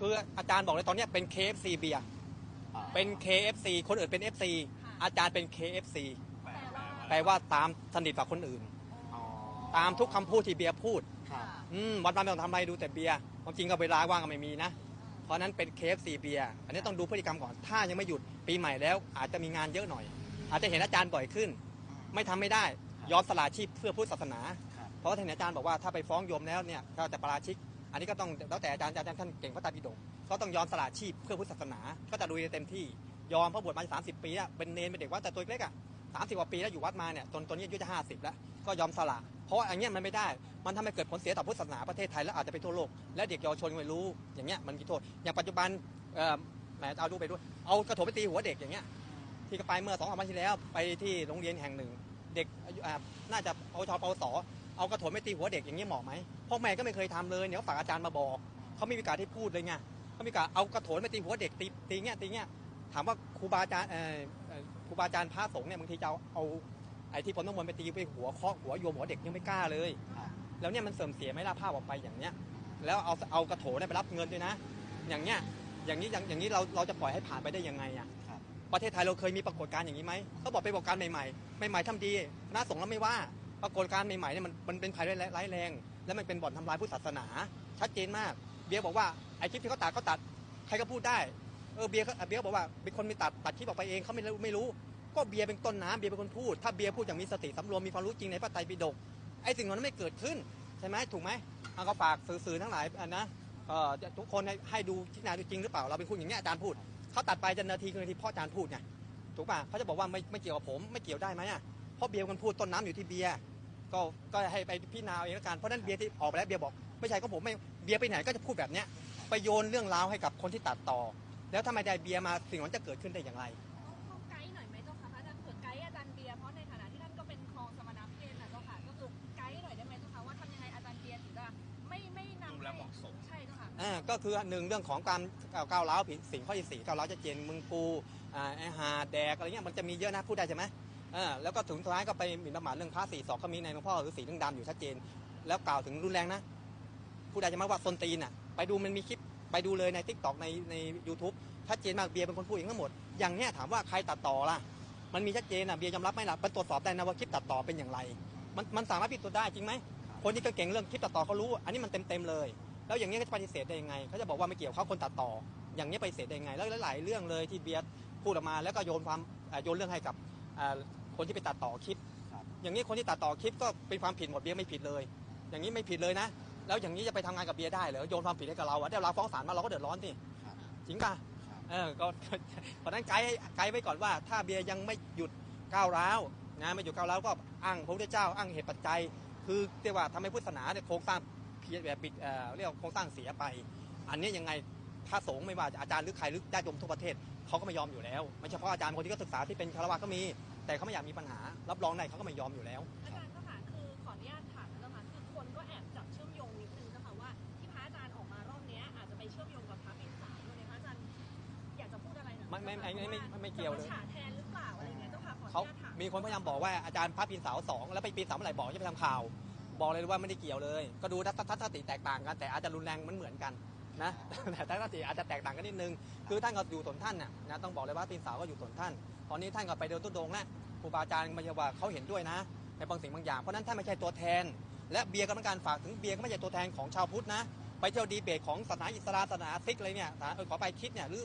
คืออาจารย์บอกเลยตอนเนี้ยเป็น KFC เบียร์อ่าเป็น KFC คนอื่นเป็น FC ค่ะอาจารย์เป็น KFC แปลแต่ว่าแปลว่าตามสนิทกับคนอื่นอ๋อตามทุกคำพูดที่เบียร์พูดครับอืมวันวันไม่ต้องทำอะไรดูแต่เบียร์ความจริงก็เวลาว่างก็ไม่มีนะ เพราะฉะนั้นเป็น KFC เบียร์อันนี้ต้องดูพฤติกรรมก่อน ถ้ายังไม่หยุดปีใหม่แล้ว อาจจะมีงานเยอะหน่อย อาจจะเห็นอาจารย์บ่อยขึ้น ไม่ทำไม่ได้ยอมสละชีพเพื่อพุทธศาสนาครับเพราะว่าท่านอาจารย์บอกว่าถ้าไปฟ้องโยมแล้วเนี่ยก็จะประราชิก อันนี้ก็ต้องแล้วแต่อาจารย์อาจารย์ท่านเก่งพระไตรปิฎกก็ต้องยอมสละชีพเพื่อพุทธศาสนา ก็จะลุยเต็มที่ยอมเพราะบวชมาสามสิบปีแล้วเป็นเนรเป็นเด็กวัดแต่ตัวเล็กอะสามสิบกว่าปีแล้วอยู่วัดมาเนี่ยจนตอนนี้อายุจะห้าสิบแล้วก็ยอมสละเพราะอย่างเงี้ยมันไม่ได้ มันทำให้เกิดผลเสียต่อพุทธศาสนาประเทศไทยและอาจจะไปทั่วโลก และเด็กเยาวชนไม่รู้อย่างเงี้ยมันมีโทษอย่างปัจจุบันเอ่อแหมเอาดูไปด้วยเอากระโถนไปตีหัวเด็กอย่างเงี้ยที่ก็ไปเมื่อสองสามวันที่แล้วไปที่โรงเรียนแห่งหนึ่ง เด็กอายุอ่าน่าจะเอาชอปวสเอากระโถนไปตีหัวเด็กอย่างนี้เหมาะไหม พ่อแม่ก็ไม่เคยทำเลยเนี่ยเขาฝากอาจารย์มาบอกเขาไม่มีการที่พูดเลยไงเขามีการเอากระโถนไปตีหัวเด็กตีตีเงี้ยตีเงี้ยถามว่าครูบาอาจารย์เอ่อเอ่อครูบาอาจารย์พระสงฆ์เนี่ยบางทีจะเอาเอาไอ้ที่ผมต้องมนต์ไปตีไปหัวเคาะหัวโยมหัวเด็กยังไม่กล้าเลยครับแล้วเนี่ยมันเสื่อมเสียไหม่ล่าภาพออกไปอย่างเนี้ย แล้วเอาเอากระโถนเนี่ยไปรับเงินด้วยนะ อย่างเนี้ยอย่างนี้อย่างอย่างนี้เราเราจะปล่อยให้ผ่านไปได้ยังไงอะครับประเทศไทยเราเคยมีปรากฏการณ์อย่างนี้ไหมเขาบอกเป็นปรากฏการณ์ใหม่ๆใหม่ๆทำดีคณะสงฆ์เราไม่ว่าปรากฏการณ์ใหม่ๆเนี่ยมันมันเป็นภัยร้ายแรง และมันเป็นบ่อนทำลายพุทธศาสนา ชัดเจนมากเบียร์บอกว่าไอ้คลิปที่เขาตัดเขาตัดใครก็พูดได้เออเบียร์เขาเบียร์บอกว่าเป็นคนมีตัดตัดคลิปออกไปเองเขาไม่รู้ไม่รู้ ก็เบียร์เป็นต้นน้ำเบียร์เป็นคนพูด ถ้าเบียร์พูดอย่างมีสติสำรวมมีความรู้จริงในพระไตรปิฎกไอ้สิ่งนั้นไม่เกิดขึ้นใช่ไหมถูกไหมเอาก็ฝากสื่อทั้งหลายนะเอ่อทุกคนให้ดูที่นาดูจริงหรือเปล่าเราเป็นคนอย่างนี้ยอาจารย์พูดเขาตัดไปจะนาทีคือนาทีเพราะอาจารย์พูดไงถูกป่ะเขาจะบอกว่าไม่ไม่เกี่ยวกับผมไม่เกี่ยวได้ไหมอะเพราะเบียร์มันพูดต้นน้ำอยู่ที่เบียร์ ก็ก็ให้ไปพิจารณาเอาเองละกันเพราะฉะนั้นเบียร์ที่ออกไปแล้วเบียร์บอกไม่ใช่ก็ผมไม่เบียร์ไปไหนก็จะพูดแบบเนี้ยไปโยนเรื่องราวให้กับคนที่ตัดต่อ แล้วถ้าไม่ได้เบียร์มาสิ่งนั้นจะเกิดขึ้นได้อย่างไรต้องไกด์หน่อยไหมเจ้าค่ะพระอาจารย์เผื่อไกด์อาจารย์เบียร์เพราะในฐานะที่ท่านก็เป็นครองสมณเพศนะเจ้าค่ะก็คือไกด์หน่อยได้ไหมเจ้าค่ะว่าทำยังไงอาจารย์เบียร์ถึงจะไม่ไม่นำดูแลเหมาะสม ใช่เจ้าค่ะอ่าก็คือหนึ่งเรื่องของการก้าวร้าวผิดสิ่งข้อที่สี่ก้าวร้าวจะเจนมึงกูอ่าไอหาแดกอะไรเงี้ยมันจะมีเยอะนะพูดได้ใช่ไหม อ่าแล้วก็ถึงสุดท้ายก็ไปหมิ่นประมาทเรื่องพระสี่สองก็มีในหลวงพ่อหรือสีเรื่องดำอยู่ชัดเจน แล้วกล่าวถึงรุนแรงนะพูดได้ใช่ไหมว่าซนตีนอะ ไปดูมันมีคลิปไปดูเลยในทิกตอกในในยูทูบชัดเจนมากเบียร์เป็นคนพูดเองทั้งหมด อย่างเนี้ยถามว่าใครตัดต่อล่ะ มันมีชัดเจนอะเบียร์ยอมรับไหมล่ะมันตรวจสอบได้นะว่าคลิปตัดต่อเป็นอย่างไร มันมันสามารถพิสูจน์ได้จริงไหมคนที่เก่งเรื่องคลิปตัดต่อเขารู้ อันนี้มันเต็มเต็มๆเลย แล้วอย่างนี้ก็จะปฏิเสธได้ยังไงเขาจะบอกว่าไม่เกี่ยวเขาคนตัดต่อ อย่างนี้ปฏิเสธได้ยังไง แล้วหลาย ๆ เรื่องเลยที่เบียร์พูดออกมาแล้วก็โยนความเอ่อโยนเรื่องให้กับเอ่อ คนที่ไปตัดต่อคลิปครับอย่างนี้คนที่ตัดต่อคลิปก็เป็นความผิดหมดเบียร์ไม่ผิดเลย อย่างนี้ไม่ผิดเลยนะ แล้วอย่างนี้จะไปทำงานกับเบียร์ได้เหรอโยนความผิดให้กับเราอะเดี๋ยวเราฟ้องศาลมาเราก็เดือดร้อนสิครับจริงป่ะครับเออก็เพราะฉะนั้นไกด์ให้ไกด์ไว้ก่อนว่า ถ้าเบียร์ยังไม่หยุดก้าวร้าวนะไม่หยุดก้าวร้าวก็อ้างพระพุทธเจ้าอ้างเหตุปัจจัย คือเรียกว่าทำให้พุทธศาสนาเนี่ยโครงสร้างเพียแบบปิดเอ่อเรียกว่าโครงสร้างเสียไป อันนี้ยังไงพระสงฆ์ไม่ว่าจะอาจารย์หรือใครหรือญาติโยมทั่วประเทศเขาก็ไม่ยอมอยู่แล้ว ไม่เฉพาะอาจารย์คนที่ก็ศึกษาที่เป็นคารวะก็มี แต่เขาไม่อยากมีปัญหา รับรองได้เขาก็ไม่ยอมอยู่แล้ว อาจารย์เจ้าค่ะคือขออนุญาตถามนะเจ้าค่ะคือคนก็แอบจับเชื่อมโยงนิดนึงเจ้าค่ะว่าที่พระอาจารย์ออกมารอบเนี้ยอาจจะไปเชื่อมโยงกับพระปิ่นสาวด้วยเนี่ยพระอาจารย์อยากจะพูดอะไรหน่อยไม่ไม่ไม่ไม่ไม่ไม่เกี่ยวเลย จะมาฉาแทนหรือเปล่าอะไรอย่างเงี้ยเจ้าค่ะขออเขานุญาตถามมีคนพยายามบอกว่าอาจารย์พระปีนเสาสองแล้วไปปีนเสาเมื่อไหร่บอกจะไปทำข่าว บอกเลยว่าไม่ได้เกี่ยวเลย ก็ดูทัศนทัศนคติแตกต่างกัน แต่อาจจะรุนแรงมันเหมือนกัน นะแต่ท่านก็อาจจะแตกต่างกันนิดนึง คือท่านก็อยู่ส่วนท่านน่ะนะต้องบอกเลยว่าปีนสาวก็อยู่ส่วนท่าน ตอนนี้ท่านก็ไปเดินตุดงแล้วครูบาอาจารย์ไม่ใช่ว่าเขาเห็นด้วยนะ ในบางสิ่งบางอย่างเพราะนั้นท่านไม่ใช่ตัวแทน และเบียร์ก็ต้อนการฝากถึงเบียร์ก็ไม่ใช่ตัวแทนของชาวพุทธนะ ไปเที่ยวดีเบตของศาสนาอิสลามศาสนาซิกอะไรเนี่ยเออขอไปคิดเนี่ยหรือ